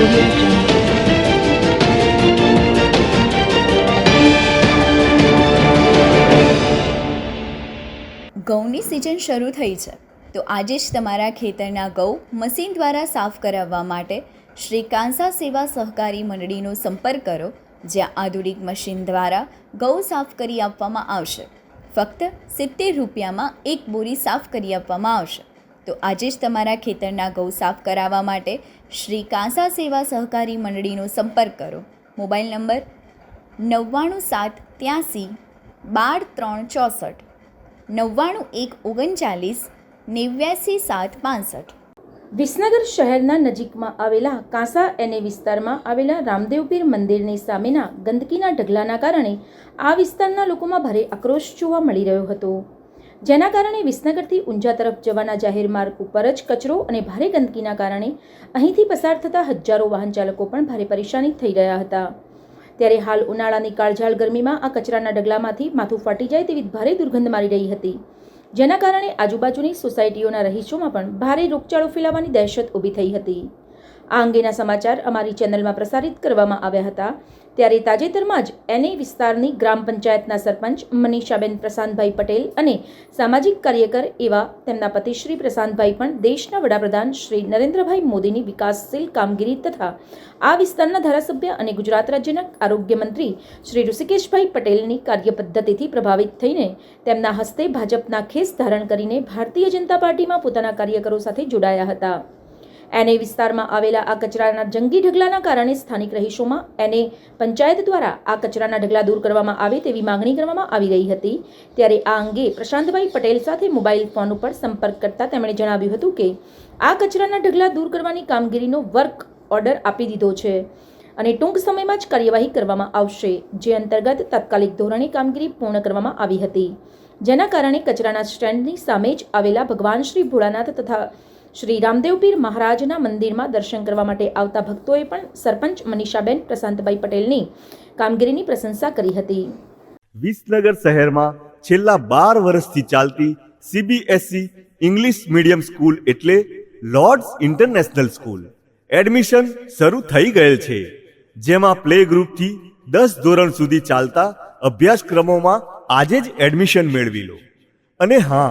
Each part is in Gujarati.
ઘઉંની સિઝન શરૂ થઈ છે. તો આજે જ તમારા ખેતરના ઘઉં મશીન દ્વારા સાફ કરાવવા માટે શ્રી કાંસા સેવા સહકારી મંડળીનો સંપર્ક કરો, જ્યાં આધુનિક મશીન દ્વારા ઘઉં સાફ કરી આપવામાં આવશે. ફક્ત સિત્તેર રૂપિયામાં એક બોરી સાફ કરી આપવામાં આવશે. તો આજે જ તમારા ખેતરના ગૌ સાફ કરાવવા માટે શ્રી કાંસા સેવા સહકારી મંડળીનો સંપર્ક કરો. મોબાઈલ નંબર નવ્વાણું સાત ત્યાંસી બાર ત્રણ ચોસઠ. નવ્વાણું એક ઓગણચાલીસ નેવ્યાસી સાત પાંસઠ. વિસનગર શહેરના નજીકમાં આવેલા કાંસા એને વિસ્તારમાં આવેલા રામદેવપીર મંદિરની સામેના ગંદકીના ઢગલાના કારણે આ વિસ્તારના લોકોમાં ભારે આક્રોશ જોવા મળી રહ્યો હતો. જેના કારણે વિસનગરથી ઊંઝા તરફ જવાના જાહેર માર્ગ ઉપર જ કચરો અને ભારે ગંદકીના કારણે અહીંથી પસાર થતા હજારો વાહન ચાલકો પણ ભારે પરેશાની થઈ રહ્યા હતા. ત્યારે હાલ ઉનાળાની કાળઝાળ ગરમીમાં આ કચરાના ડગલામાંથી માથું ફાટી જાય તેવી ભારે દુર્ગંધ મારી રહી હતી. જેના કારણે આજુબાજુની સોસાયટીઓના રહીશોમાં પણ ભારે રોગચાળો ફેલાવાની દહેશત ઊભી થઈ હતી. આ અંગેના સમાચાર અમારી ચેનલમાં પ્રસારિત કરવામાં આવ્યા હતા. ત્યારે તાજેતરમાં જ એને વિસ્તારની ગ્રામ પંચાયતના સરપંચ મનીષાબેન પ્રશાંતભાઈ પટેલ અને સામાજિક કાર્યકર એવા તેમના પતિ શ્રી પ્રશાંતભાઈ પણ દેશના વડાપ્રધાન શ્રી નરેન્દ્રભાઈ મોદીની વિકાસશીલ કામગીરી તથા આ વિસ્તારના ધારાસભ્ય અને ગુજરાત રાજ્યના આરોગ્ય મંત્રી શ્રી ઋષિકેશભાઈ પટેલની કાર્યપદ્ધતિથી પ્રભાવિત થઈને તેમના હસ્તે ભાજપના ખેસ ધારણ કરીને ભારતીય જનતા પાર્ટીમાં પોતાના કાર્યકરો સાથે જોડાયા હતા. એને વિસ્તારમાં આવેલા આ કચરાના જંગી ઢગલાના કારણે સ્થાનિક રહીશોમાં એને પંચાયત દ્વારા આ કચરાના ઢગલા દૂર કરવામાં આવે તેવી માંગણી કરવામાં આવી રહી હતી. ત્યારે આ અંગે પ્રશાંતભાઈ પટેલ સાથે મોબાઈલ ફોન ઉપર સંપર્ક કરતા તેમણે જણાવ્યું હતું કે, આ કચરાના ઢગલા દૂર કરવાની કામગીરીનો વર્ક ઓર્ડર આપી દીધો છે અને ટૂંક સમયમાં જ કાર્યવાહી કરવામાં આવશે, જે અંતર્ગત તાત્કાલિક ધોરણે કામગીરી પૂર્ણ કરવામાં આવી હતી. જેના કારણે કચરાના સ્ટેન્ડની સામે જ આવેલા ભગવાન શ્રી ભોળાનાથ તથા શ્રી રામદેવપીર મહારાજના મંદિરમાં દર્શન કરવા માટે આવતા ભક્તોએ પણ સરપંચ મનીષાબેન પ્રશાંતભાઈ પટેલની કામગીરીની પ્રશંસા કરી હતી. વિસનગર શહેરમાં છેલ્લા બાર વર્ષથી ચાલતી સીબીએસઈ ઇંગ્લિશ મીડિયમ સ્કૂલ એટલે લોર્ડ્સ ઇન્ટરનેશનલ સ્કૂલ એડમિશન શરૂ થઈ ગયેલ છે. જેમાં પ્લે ગ્રુપથી દસ ધોરણ સુધી ચાલતા અભ્યાસક્રમોમાં આજે જ એડમિશન મેળવી લો. અને હા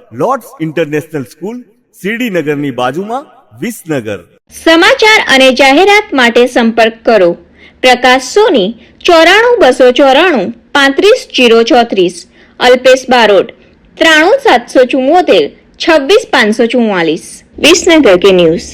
લોર્ડ્સ ઇન્ટરનેશનલ સ્કૂલ શિરડીનગરની બાજુમાં વિસનગર. સમાચાર અને જાહેરાત માટે સંપર્ક કરો. પ્રકાશ સોની, ચોરાણું બસો ચોરાણું, પાંત્રીસ જીરો ચોત્રીસ. અલ્પેશ બારોટ, ત્રાણું સાતસો ચુમ્મોતેર છવ્વીસ પાંચસો ચુમ્માલીસ વિસનગર કે ન્યૂઝ.